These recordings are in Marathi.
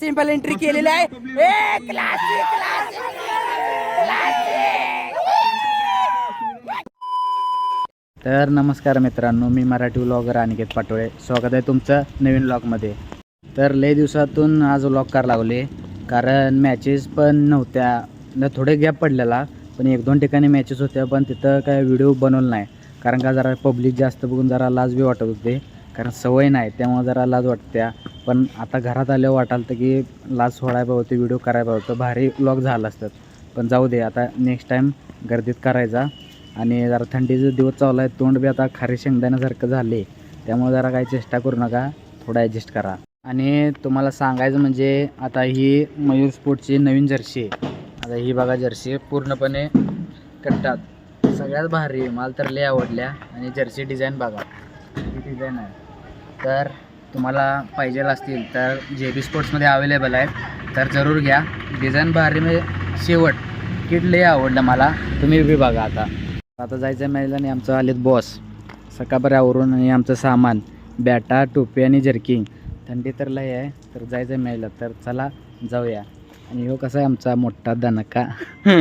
सिंपल एंट्री केलेली आहे. ए क्लासिक तर नमस्कार मित्रांनो मी मराठी व्लॉगर अनिकेत पाटोळे. स्वागत आहे तुमचं नवीन व्लॉगमध्ये तर लय दिवसातून आज व्लॉग करायला लागले कारण मॅचेस पण नव्हत्या. न थोडे गॅप पडलेला पण एक दोन ठिकाणी मॅचेस होत्या पण तिथं काय व्हिडिओ बनवलं नाही. कारण का जरा पब्लिक जास्त बघून जरा लाज बी वाटत होते. कारण सवय नाही त्यामुळे जरा लाज वाटत्या. पण आता घरात आल्यावर वाटाल तर की लाज सोडायला होतं व्हिडिओ करायला होतं. भारी लॉक झाला असतात पण जाऊ दे आता नेक्स्ट टाईम गर्दीत करायचा. आणि जरा थंडीचे दिवस चालू आहे तोंड बी आता खारी शेंगदाण्यासारखं झाले. त्यामुळे जरा काही चेष्टा करू नका थोडा ॲडजस्ट करा. आणि तुम्हाला सांगायचं म्हणजे आता ही मयूर स्पोर्टची नवीन जर्सी आहे. आता ही बघा जर्सी पूर्णपणे कट्टात. सगळ्यात भारी मला तर लय आवडल्या. आणि जर्सी डिझाईन बघा ही डिझाईन आहे. तर तुम्हाला पाहिजे असतील तर जे बी स्पोर्ट्समध्ये अवेलेबल आहेत. तर जरूर घ्या. डिझाईन भारी म्हणजे शेवट किट लय आवडलं मला. तुम्ही बी बघा आता. आता जायचं आहे महिला आणि आमचं आलेत बॉस सकाळपर्यावरून आणि आमचं सामान बॅटा टोपी आणि जर्किंग थंडी तर लय आहे. तर जायचं आहे महिला तर चला जाऊया. आणि ह्यो कसा आहे आमचा मोठा दणका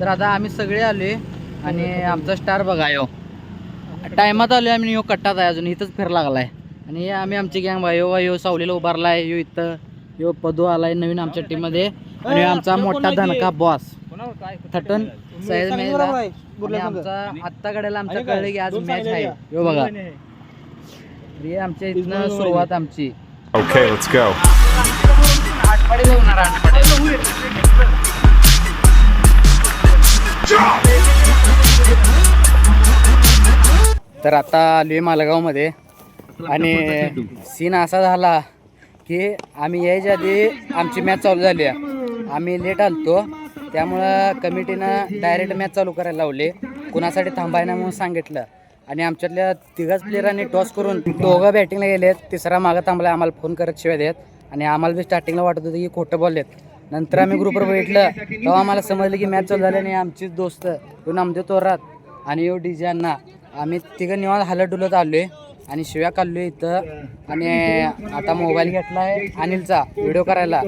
तर आता आम्ही सगळे आले आणि आमचा स्टार बघा यो. टायमात आलो आम्ही यो कट्टात आहे अजून. इथंच फिर आहे आणि आम्ही आमची गँग बा यो यो सावलीला उभारलाय यो इथं यो पदू आलाय नवीन आमच्या टीममध्ये आणि ह्यो आमचा मोठा धनका बॉस थटन आणि आमचा आत्ता कडेला आमच्या कळलं की आज मॅच आहे. यो बघा. हे आमच्या इथनं सुरुवात आमची. होणार आठवडे. तर आता आलोय मालगावमध्ये. आणि सीन असा झाला की आम्ही यायच्या आधी आमची मॅच चालू झाली. आहे आम्ही लेट आलतो. त्यामुळं कमिटीनं डायरेक्ट मॅच चालू करायला लावले. कुणासाठी थांबायना म्हणून सांगितलं. आणि आमच्यातल्या तिघाच प्लेयरांनी टॉस करून दोघं बॅटिंगला गेलेत. तिसरा मागं थांबला आम्हाला फोन करत शिवाय देत. आणि आम्हाला बी स्टार्टिंगला वाटत होतं की खोटं बोललेत नंतर आम्ही ग्रुपवर बघितलं. तेव्हा आम्हाला समजलं की मॅच चालू झाली आणि आमचीच दोस्त येऊन नामदेव तोरात आणि यो डी अण्णा. आम्ही तिघं निवांत हालत डुलत आलो आहे आणि शिव्या काढलो इथं. आणि आता मोबाईल घेतला आहे अनिलचा. व्हिडिओ करायला.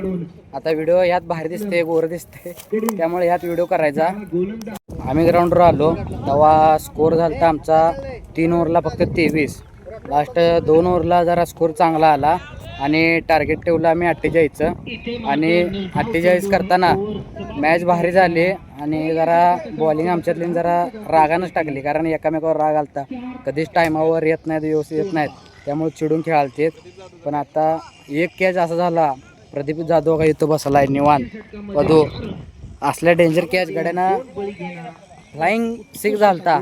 आता व्हिडिओ यात बाहेर दिसते गोर दिसते त्यामुळे यात व्हिडिओ करायचा. आम्ही ग्राउंडवर आलो. तेव्हा स्कोर झाला तर आमचा तीन ओव्हरला फक्त तेवीस. लास्ट दोन ओव्हरला जरा स्कोर चांगला आला. आणि टार्गेट ठेवलं आम्ही अठ्ठेचाळीसचं आणि अठ्ठेचाळीस करताना मॅच भारी झाली आणि जरा बॉलिंग आमच्यातली जरा रागानंच टाकली. कारण एकामेकावर राग आलता. कधीच टायमावर येत नाहीत व्यवस्थित येत नाहीत. त्यामुळे चिडून खेळालतेत. पण आता एक कॅच असा झाला. प्रदीप जाधव का इथं बसला आहे निवांत. वधू असल्या डेंजर कॅच गड्यानं फ्लाईंग सिक्स झालता.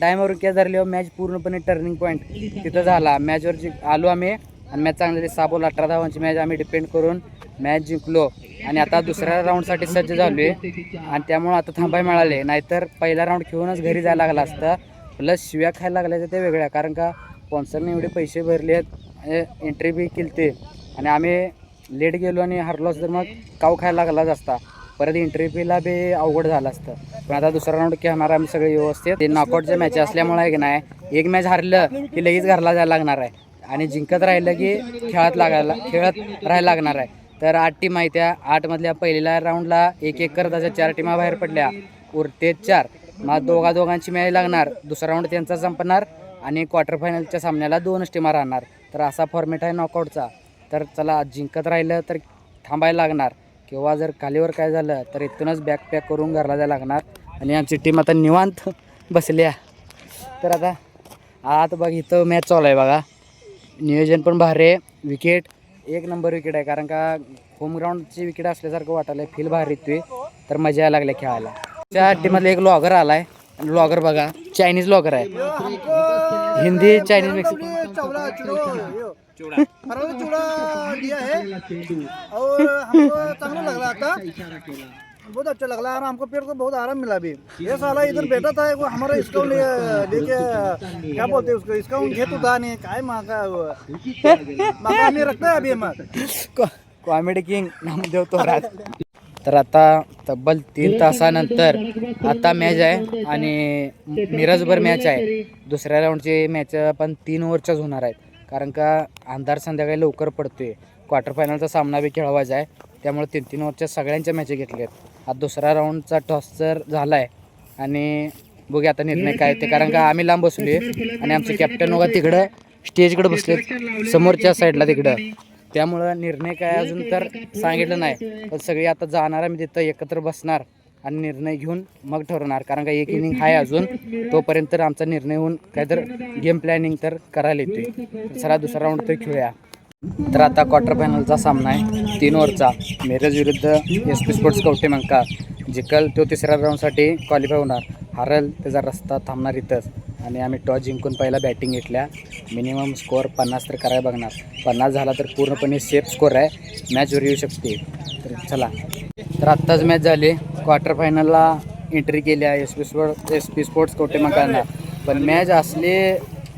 डायमावर कॅच झाली मॅच पूर्णपणे टर्निंग पॉईंट तिथं झाला. मॅचवर जी आलो आम्ही. आणि मॅच चांगली साबोल अठरा धावांची मॅच आम्ही डिपेंड करून मॅच जिंकलो. आणि आता दुसऱ्या राऊंडसाठी सज्ज झालो आहे आणि त्यामुळं आता थांबाय मिळाले. नाहीतर पहिला राऊंड खेळूनच घरी जायला लागला असता. प्लस शिव्या खायला लागल्या ते वेगळ्या. कारण का स्पॉन्सरने एवढे पैसे भरले आहेत. एंट्री बी केली ते आणि आम्ही लेट गेलो आणि हरलो तर मग काव खायला लागलाच असता. परत एंट्री बीला बी अवघड झालं असतं. पण आता दुसरा राऊंड खेळणार आम्ही सगळे व्यवस्थित. ते नॉकआउटच्या मॅच असल्यामुळे की नाही एक मॅच हरलं की लगेच घरला जायला लागणार आहे. आणि जिंकत राहिलं की खेळत लागायला खेळत राहायला लागणार आहे. तर आठ टीम आहे त्या आठमधल्या पहिल्या राऊंडला एक एक करत अशा चार टीमा बाहेर पडल्या. उरते चार. मग दोघा दोघांची मॅच लागणार. दुसरा राऊंड त्यांचा संपणार आणि क्वार्टर फायनलच्या सामन्याला दोनच टीमा राहणार. तर असा फॉर्मेट आहे नॉकआउटचा तर चला जिंकत राहिलं तर थांबायला लागणार. किंवा जर खालीवर काय झालं तर इथूनच बॅक पॅक करून घरला जायला लागणार. आणि आमची टीम आता निवांत बसल्या तर आता आत बघ इथं मॅच चालू आहे बघा. नियोजन पण भारी आहे विकेट एक नंबर विकेट आहे कारण का होम ग्राउंडची विकेट असल्यासारखं वाटायला फील भारी येतोय तर मजा यायला लागल्या खेळायला त्या टीममधला एक लॉगर आलाय आहे लॉगर बघा चायनीज लॉगर आहे हिंदी चायनीज मिक्स दिया है और हमको चांगला लग रहा था बहुत अच्छा लग रहा है हमको पेड़ को बहुत आराम मिला अभी। ये साला इधर बैठा था वो हमारा इसका ले लेके क्या बोलते हैं उसको इसका घेत होता नहीं काय मागा मागा आम्ही रखता अभी मग कॉमेडी किंग नामदेव तोरात। तर आता तब्बल तीन तासानंतर आता मॅच आहे आणि मिरजभर मॅच आहे. दुसऱ्या राऊंडची मॅच पण तीन ओव्हरच्याच होणार आहेत. कारण का अंधार संध्याकाळी लवकर पडतोय. क्वार्टर फायनलचा सामना बी खेळवायचा आहे. त्यामुळे तीन तीन ओव्हरच्या सगळ्यांच्या मॅचे घेतल्या आहेत आता दुसरा राऊंडचा टॉस जर झाला आहे आणि बघूया आता निर्णय काय ते. कारण का आम्ही लांब बसलो आणि आमचे कॅप्टन वगैरे तिकडं स्टेजकडे बसले समोरच्या साईडला तिकडं. त्यामुळं निर्णय काय अजून तर सांगितलं नाही. पण सगळी आता जाणार आम्ही तिथं एकत्र बसणार. आणि निर्णय घेऊन मग ठरवणार. कारण का एक इनिंग आहे अजून. तोपर्यंत तर आमचा निर्णय होऊन काय तर गेम प्लॅनिंग तर करायला येते चला दुसरा राऊंड तर खेळूया. तर आता क्वार्टर फायनलचा सामना आहे. तीन ओव्हरचा. मिरज विरुद्ध एस पी स्पोर्ट्स कवटे मंका. जिकल तो तिसऱ्या राऊंडसाठी क्वालिफाय होणार. हारल त्याचा रस्ता थांबणार इथंच. आणि आम्ही टॉस जिंकून पहिला बॅटिंग घेतल्या. मिनिमम स्कोअर पन्नास तर करायला बघणार. पन्नास झाला तर पूर्णपणे सेफ स्कोअर आहे. मॅचवर येऊ शकते. तर चला. तर आत्ताच मॅच झाली. क्वार्टर फायनलला एंट्री केली आहे S P sport S P sports Kavathe मंकांना. पण मॅच असली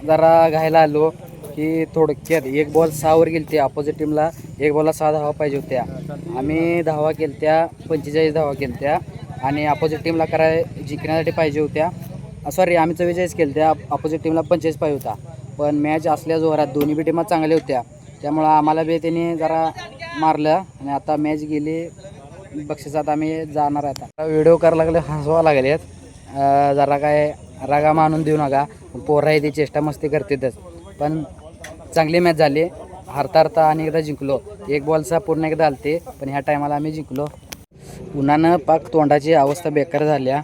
जरा घ्यायला आलो. की थोडक्यात एक बॉल सहावर गेली त्या अपोजिट टीमला एक बॉलला सहा धावा पाहिजे होत्या. आम्ही धावा केल्या त्या पंचेचाळीस धावा केल्या त्या आणि अपोजिट टीमला कराय जिंकण्यासाठी पाहिजे होत्या. सॉरी आम्ही चव्वेचाळीस केलं त्या अपोजिट टीमला पंचेचाळीस पाहिजे होता. पण मॅच असल्या जोरात दोन्ही बी टीमा चांगल्या होत्या. त्यामुळं आम्हाला बी त्यांनी जरा मारलं. आणि आता मॅच गेली. बक्षिसात आम्ही जाणार आहे आता. व्हिडिओ करायला लागले हसवा लागलेत जरा काय रागा मानून देऊ नका. पोरं आहे ती चेष्टा मस्ती करतातच. पण चांगली मॅच झाली. हारता हारता आणि एकदा जिंकलो. एक बॉलचा पूर्ण एकदा आलते पण ह्या टायमाला आम्ही जिंकलो. उन्हानं पाक तोंडाची अवस्था बेकार झाल्या.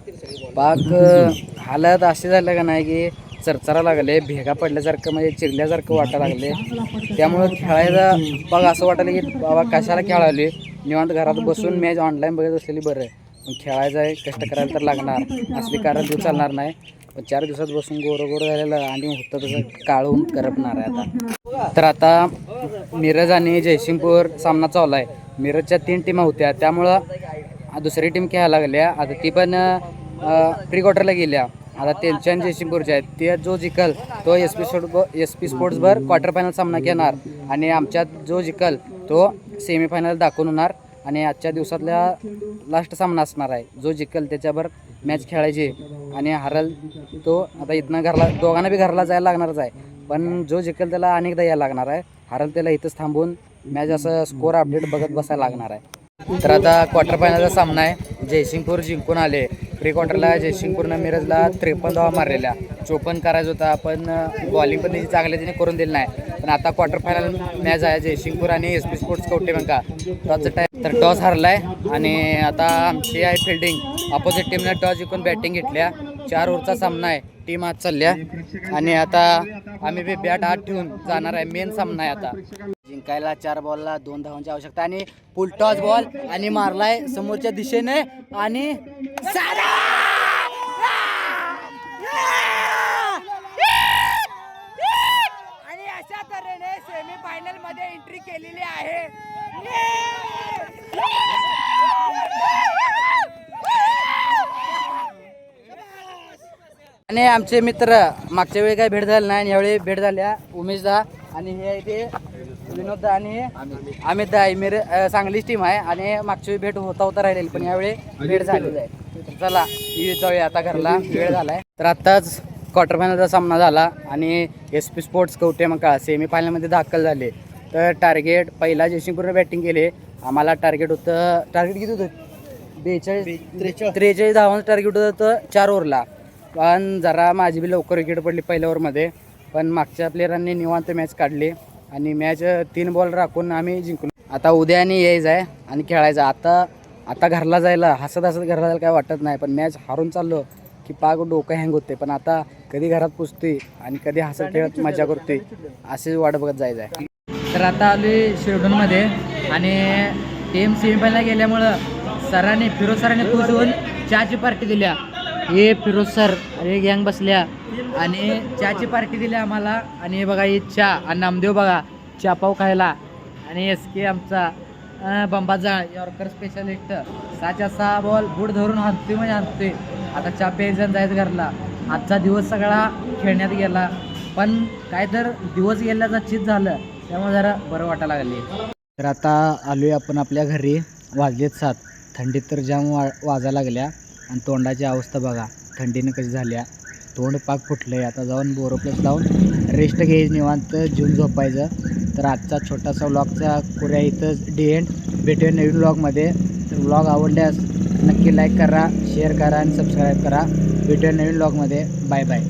पाक हालत असे झालं का नाही की चरचरा लागले भेगा पडल्यासारखं म्हणजे चिरल्यासारखं वाटा लागले. त्यामुळं खेळायला बघ असं वाटलं की बाबा कशाला खेळाले निवांत घरात बसून मॅच ऑनलाईन बघत असलेली बरं आहे. पण खेळायचं आहे कष्ट करायला तर लागणार. असली कारण तू चालणार नाही. पण चार दिवसात बसून गोरं गोरं झालेलं आणि होतं तसं काळून करपणार आहे आता. तर आता मिरज आणि जयसिंगपूर सामना चालू आहे. मिरजच्या तीन टीमा होत्या. त्यामुळं दुसरी टीम खेळायला लागल्या. आता ती पण प्री क्वार्टरला गेल्या. आता त्यांच्या आणि जयसिंगपूरच्या आहेत. ते जो जिकल तो S P sport S P स्पोर्ट्सवर quarter final सामना घेणार. आणि आमच्यात जो जिकल तो सेमीफायनल दाखवून होणार. आणि आजच्या दिवसातल्या लास्ट सामना असणार आहे. जो जिकल त्याच्यावर मॅच खेळायची. आणि हरल तो आता इथनं घरला दोघांना बी घरला जायला लागणारच आहे. पण जो जिकल त्याला अनेकदा यायला लागणार आहे. हरल त्याला इथंच थांबून मॅच असं स्कोर अपडेट बघत बसायला लागणार आहे. तर आता क्वार्टर फायनलचा सामना आहे. जयसिंगपूर जिंकून आले. प्री क्वार्टरला जयसिंगपूरनं मिरजला त्रेपन्न धावा मारलेल्या. चोपन्न करायचं होता पण बॉलिंग पण त्याची चांगल्या तिने करून दिली नाही. आणि आता क्वार्टर फायनल मॅच आहे जयसिंगपूर आणि एस पी स्पोर्ट्स कवटे बँका टॉसचा टाईम तर टॉस हरलाय आणि आता आमची आहे फिल्डिंग अपोजिट टीमने टॉस जिंकून बॅटिंग घेतल्या. चार ओव्हरचा सामना आहे. टीम आज चालल्या. आणि आता आम्ही बी बॅट आत ठेवून जाणार आहे. मेन सामना आहे आता. जिंकायला चार बॉलला दोन धावांची आवश्यकता आणि फुल टॉस बॉल आणि मारलाय समोरच्या दिशेने. आणि आणि अशा तऱ्हेने सेमी फायनलमध्ये एंट्री केलेली आहे आणि आमचे मित्र मागच्या वेळी काही भेट झाली नाही आणि यावेळी भेट झाल्या. उमेश दा आणि हे आहे ते विनोद दा आणि अमित दा आहे मेरे सांगलीच टीम आहे आणि मागच्या वेळी भेट होता होता राहिलेली पण यावेळी भेट झालेली आहे. चला जाऊया आता घरला. वेळ झालाय. तर आत्ताच क्वार्टर फायनलचा सामना झाला आणि एस पी स्पोर्ट्स कवटे मग का सेमीफायनलमध्ये दाखल झाले. तर टार्गेट पहिला जयसिंगपूरने बॅटिंग केले. आम्हाला टार्गेट होतं टार्गेट किती होतं? बेचाळीस त्रेचाळीस. धावांचं टार्गेट होतं तर चार ओव्हरला पण जरा माझी बी लवकर विकेट पडली पहिल्या ओव्हरमध्ये. पण मागच्या प्लेयरांनी निवांत मॅच काढली आणि मॅच तीन बॉल राखून आम्ही जिंकलो. आता उद्या आणि यायचं आहे आणि खेळायचं आता आता घरला जायला हसत हसत घरला जायला काय वाटत नाही पण मॅच हारून चाललो की पाग डोकं हँग होते. पण आता कधी घरात पुसतोय आणि कधी हसत खेळत मजा करतोय असे वाट बघत जायचं आहे. तर आता आलोय शिरडूनमध्ये आणि टीम सेमीफायनल गेल्यामुळं सरांनी फिरोज सरांनी होऊन चहाची पार्टी दिल्या. हे फिरोज सर हे गँग बसल्या आणि चहाची पार्टी दिली आम्हाला. आणि हे बघा हे चहा आणि नामदेव बघा चहा पाव खायला. आणि एस के आमचा बंबाजाळ यॉर्कर स्पेशलिस्ट साच्या सहा बॉल बुट धरून हाणतोय म्हणजे हाणतोय. आता चहा प्यायचं जायचं घरला. आजचा दिवस सगळा खेळण्यात गेला. पण काय तर दिवस गेल्याचा चित झालं. त्यामुळे जरा बरं वाटायला लागले. तर आता आलोय आपण आपल्या घरी. वाजलेत सात. थंडीत तर जाम वा वाजायला लागल्या. आणि तोंडाची अवस्था बघा. थंडीनं कशी झाल्या तोंड पाक फुटलं आहे आता जाऊन बोरो प्लस लावून रेस्ट घ्यायची निवांत जीवन झोपायचं. तर आजचा छोटासा व्लॉगचा कुऱ्या इथंच डी एंड भेटूया नवीन व्लॉगमध्ये तर व्लॉग आवडल्यास नक्की लाईक करा शेअर करा आणि सबस्क्राईब करा. भेटूया नवीन व्लॉगमध्ये बाय बाय